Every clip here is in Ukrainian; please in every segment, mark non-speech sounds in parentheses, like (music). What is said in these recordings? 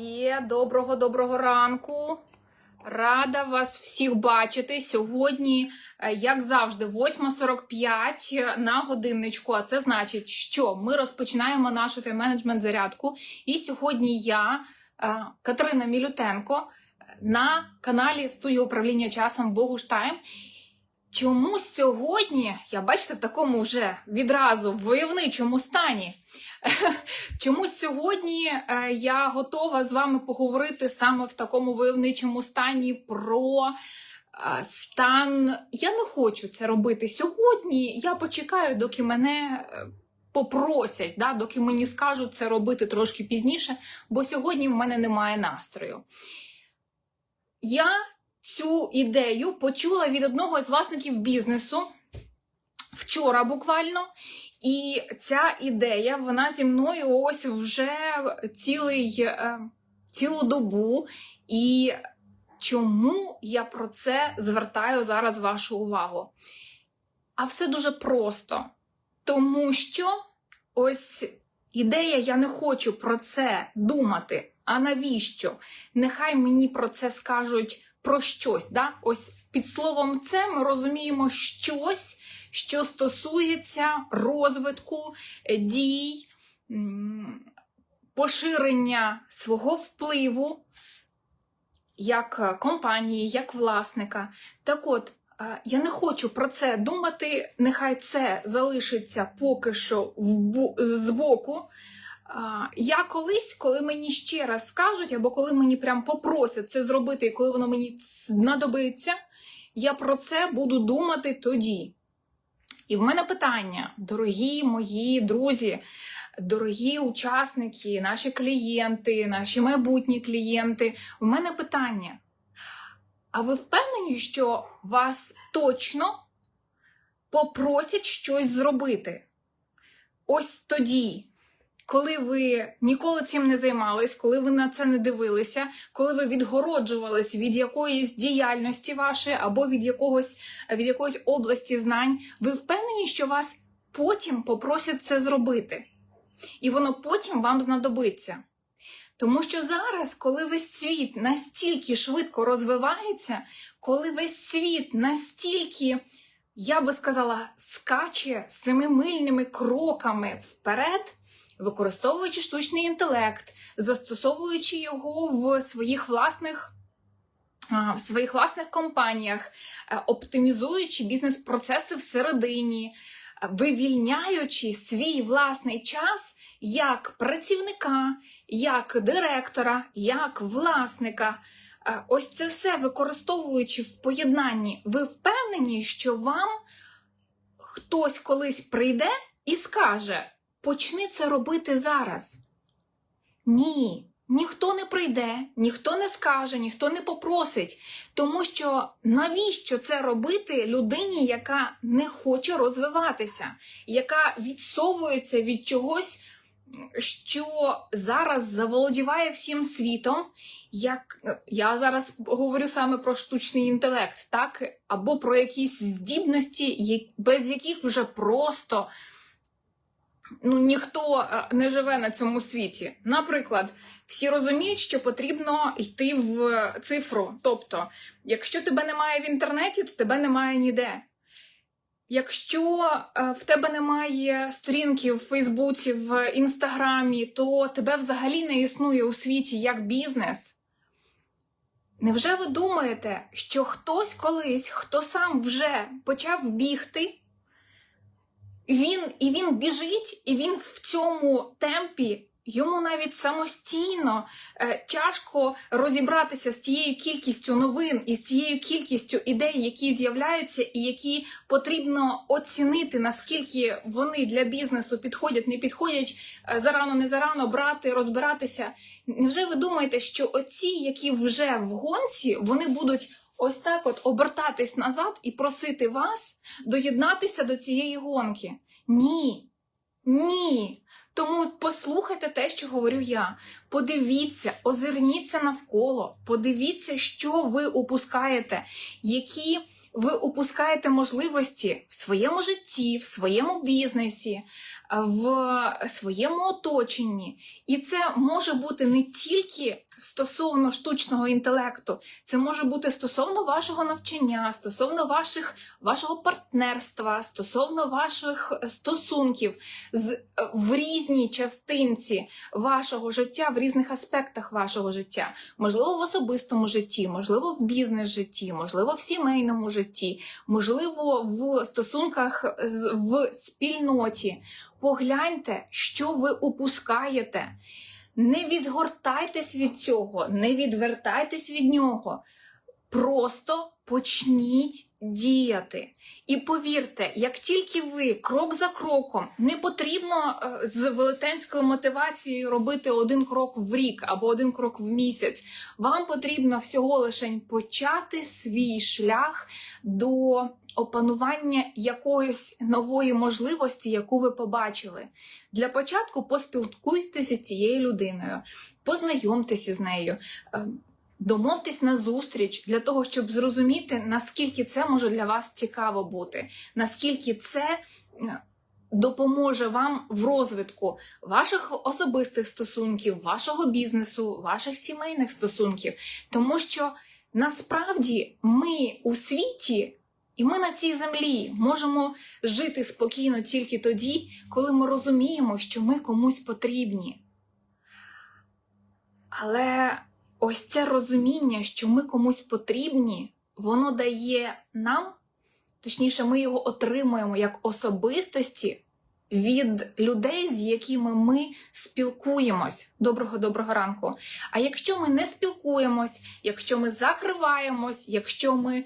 Є, доброго доброго ранку. Рада вас всіх бачити. Сьогодні, е, як завжди, 8.45 на годинничку. А це значить, що ми розпочинаємо нашу тайм-менеджмент зарядку. І сьогодні я, е, Катерина Мілютенко, на каналі студії управління часом Богуш Чомусь сьогодні, я бачите, в такому вже відразу войовничому стані. (laughs) Чомусь сьогодні е, я готова з вами поговорити саме в такому войовничому стані про е, стан. Я не хочу це робити сьогодні. Я почекаю, доки мене е, попросять, да, доки мені скажуть це робити трошки пізніше, бо сьогодні в мене немає настрою. Я цю ідею почула від одного з власників бізнесу вчора буквально. І ця ідея, вона зі мною ось вже цілий, е, цілу добу. І чому я про це звертаю зараз вашу увагу? А все дуже просто. Тому що ось ідея, я не хочу про це думати. А навіщо? Нехай мені про це скажуть про щось. Да? Ось під словом це ми розуміємо щось, що стосується розвитку е, дій, поширення свого впливу як е, компанії, як власника. Так от, е, я не хочу про це думати, нехай це залишиться поки що збоку. Я колись, коли мені ще раз скажуть, або коли мені прям попросять це зробити, і коли воно мені знадобиться, я про це буду думати тоді. І в мене питання, дорогі мої друзі, дорогі учасники, наші клієнти, наші майбутні клієнти, у мене питання. А ви впевнені, що вас точно попросять щось зробити? Ось тоді, коли ви ніколи цим не займались, коли ви на це не дивилися, коли ви відгороджувались від якоїсь діяльності вашої або від якогось від якоїсь області знань, ви впевнені, що вас потім попросять це зробити, і воно потім вам знадобиться. Тому що зараз, коли весь світ настільки швидко розвивається, коли весь світ настільки, я би сказала, скаче семимильними кроками вперед, використовуючи штучний інтелект, застосовуючи його в своїх власних в своїх власних компаніях, е, оптимізуючи бізнес-процеси всередині, е, вивільняючи свій власний час як працівника, як директора, як власника. Е, Ось це все використовуючи в поєднанні, ви впевнені, що вам хтось колись прийде і скаже: почни це робити зараз. Ні, ніхто не прийде, ніхто не скаже, ніхто не попросить. Тому що навіщо це робити людині, яка не хоче розвиватися, яка відсовується від чогось, що зараз заволодіває всім світом, як я зараз говорю саме про штучний інтелект, так? Або про якісь здібності, без яких вже просто ну, ніхто е, не живе на цьому світі. Наприклад, всі розуміють, що потрібно йти в цифру. Тобто, якщо тебе немає в інтернеті, то тебе немає ніде. Якщо е, в тебе немає сторінки в Фейсбуці, в Інстаграмі, то тебе взагалі не існує у світі як бізнес. Невже ви думаєте, що хтось колись, хто сам вже почав бігти, він і він біжить, і він в цьому темпі. Йому навіть самостійно е, тяжко розібратися з тією кількістю новин і з тією кількістю ідей, які з'являються, і які потрібно оцінити, наскільки вони для бізнесу підходять, не підходять е, зарано, не зарано брати, розбиратися. Невже ви думаєте, що оці, які вже в гонці, вони будуть ось так от обертатись назад і просити вас доєднатися до цієї гонки? Ні. Ні. Тому послухайте те, що говорю я. Подивіться, озирніться навколо, подивіться, що ви упускаєте, які ви упускаєте можливості в своєму житті, в своєму бізнесі, в своєму оточенні. І це може бути не тільки стосовно штучного інтелекту, це може бути стосовно вашого навчання, стосовно ваших, вашого партнерства, стосовно ваших стосунків з, в різній частинці вашого життя, в різних аспектах вашого життя. Можливо, в особистому житті, можливо, в бізнес-житті, можливо, в сімейному житті, можливо, в стосунках в спільноті. Погляньте, що ви упускаєте. Не відгортайтесь від цього, не відвертайтесь від нього. Просто почніть діяти. І повірте, як тільки ви крок за кроком, не потрібно е, з велетенською мотивацією робити один крок в рік або один крок в місяць. Вам потрібно всього лише почати свій шлях до опанування якоїсь нової можливості, яку ви побачили. Для початку поспілкуйтеся з цією людиною, познайомтеся з нею. Домовтесь на зустріч для того, щоб зрозуміти, наскільки це може для вас цікаво бути, наскільки це е, допоможе вам в розвитку ваших особистих стосунків, вашого бізнесу, ваших сімейних стосунків. Тому що насправді ми у світі і ми на цій землі можемо жити спокійно тільки тоді, коли ми розуміємо, що ми комусь потрібні. Але ось це розуміння, що ми комусь потрібні, воно дає нам, точніше, ми його отримуємо як особистості від людей, з якими ми спілкуємось. Доброго доброго ранку. А якщо ми не спілкуємось, якщо ми закриваємось, якщо ми е,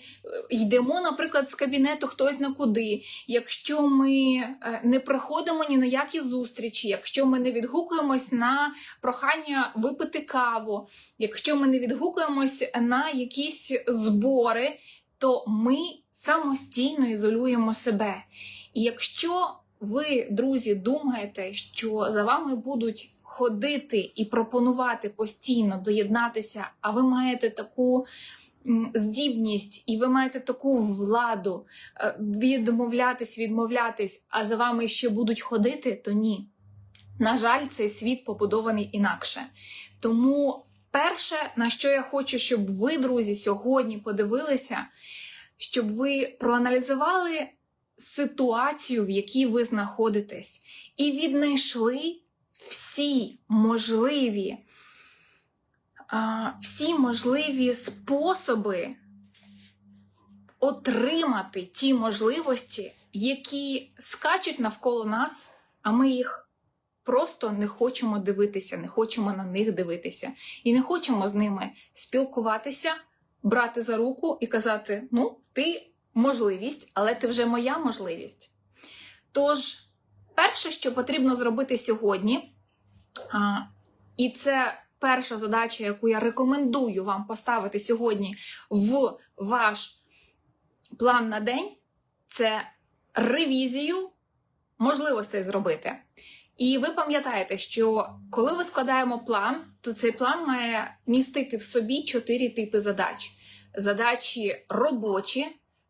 йдемо, наприклад, з кабінету хтось на куди, якщо ми е, не приходимо ні на які зустрічі, якщо ми не відгукуємось на прохання випити каву, якщо ми не відгукуємось на якісь збори, то ми самостійно ізолюємо себе. І якщо ви, друзі, думаєте, що за вами будуть ходити і пропонувати постійно доєднатися, а ви маєте таку здібність і ви маєте таку владу е, відмовлятись, відмовлятись, а за вами ще будуть ходити, то ні. На жаль, цей світ побудований інакше. Тому перше, на що я хочу, щоб ви, друзі, сьогодні подивилися, щоб ви проаналізували ситуацію, в якій ви знаходитесь, і віднайшли всі можливі, всі можливі способи отримати ті можливості, які скачуть навколо нас, а ми їх просто не хочемо дивитися, не хочемо на них дивитися, і не хочемо з ними спілкуватися, брати за руку і казати: ну, ти можливість, але ти вже моя можливість. Тож, перше, що потрібно зробити сьогодні, і це перша задача, яку я рекомендую вам поставити сьогодні в ваш план на день, це ревізію можливостей зробити. І ви пам'ятаєте, що коли ми складаємо план, то цей план має містити в собі чотири типи задач: задачі робочі,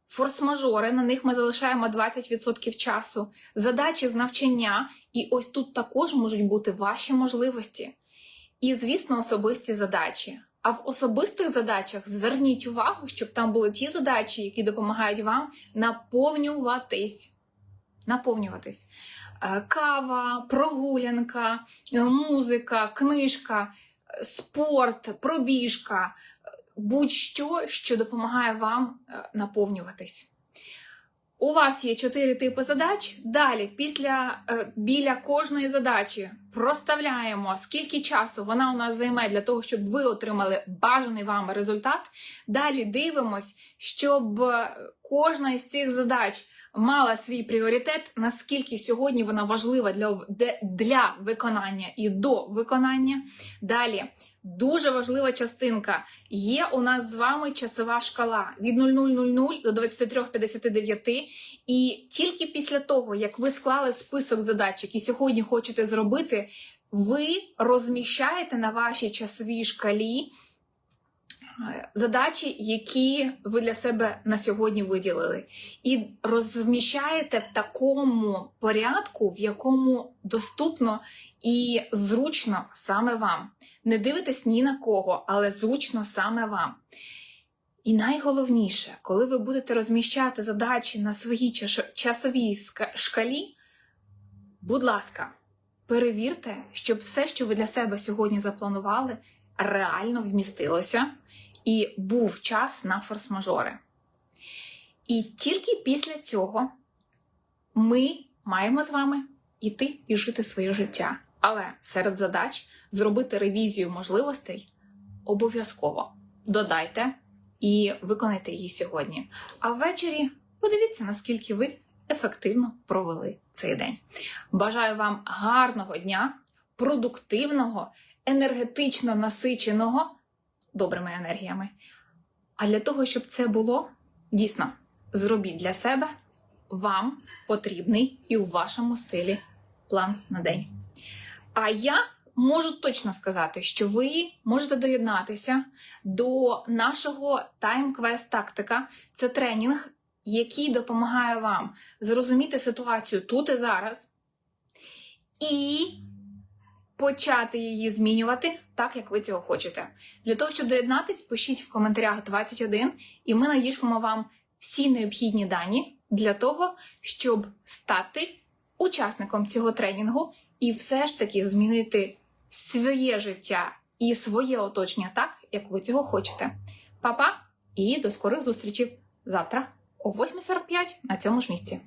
форс-мажори, на них ми залишаємо 20% часу, задачі з навчання, і ось тут також можуть бути ваші можливості. І, звісно, особисті задачі. А в особистих задачах зверніть увагу, щоб там були ті задачі, які допомагають вам наповнюватись. Наповнюватись. Е, Кава, прогулянка, е, музика, книжка, е, спорт, пробіжка, будь-що, що допомагає вам е, наповнюватись. У вас є чотири типи задач. Далі, після е, біля кожної задачі проставляємо, скільки часу вона у нас займе для того, щоб ви отримали бажаний вам результат. Далі дивимось, щоб е, кожна із цих задач мала свій пріоритет, наскільки сьогодні вона важлива для, для виконання і до виконання. Далі. Дуже важлива частинка. Є у нас з вами часова шкала від 00.00 до 23.59. І тільки після того, як ви склали список задач, які сьогодні хочете зробити, ви розміщаєте на вашій часовій шкалі задачі, які ви для себе на сьогодні виділили, і розміщаєте в такому порядку, в якому доступно і зручно саме вам. Не дивитесь ні на кого, але зручно саме вам. І найголовніше, коли ви будете розміщати задачі на своїй часовій шкалі, будь ласка, перевірте, щоб все, що ви для себе сьогодні запланували, реально вмістилося і був час на форс-мажори. І тільки після цього ми маємо з вами іти і жити своє життя. Але серед задач зробити ревізію можливостей обов'язково додайте і виконайте її сьогодні. А ввечері подивіться, наскільки ви ефективно провели цей день. Бажаю вам гарного дня, продуктивного, енергетично насиченого добрими енергіями. А для того, щоб це було, дійсно, зробіть для себе вам потрібний і у вашому стилі план на день. А я можу точно сказати, що ви можете доєднатися до нашого тайм-квест тактика. Це тренінг, який допомагає вам зрозуміти ситуацію тут і зараз і почати її змінювати так, як ви цього хочете. Для того, щоб доєднатись, пишіть в коментарях 21, і ми надішлемо вам всі необхідні дані для того, щоб стати учасником цього тренінгу і все ж таки змінити своє життя і своє оточення так, як ви цього хочете. Па-па! І до скорих зустрічей завтра о 8.45 на цьому ж місці.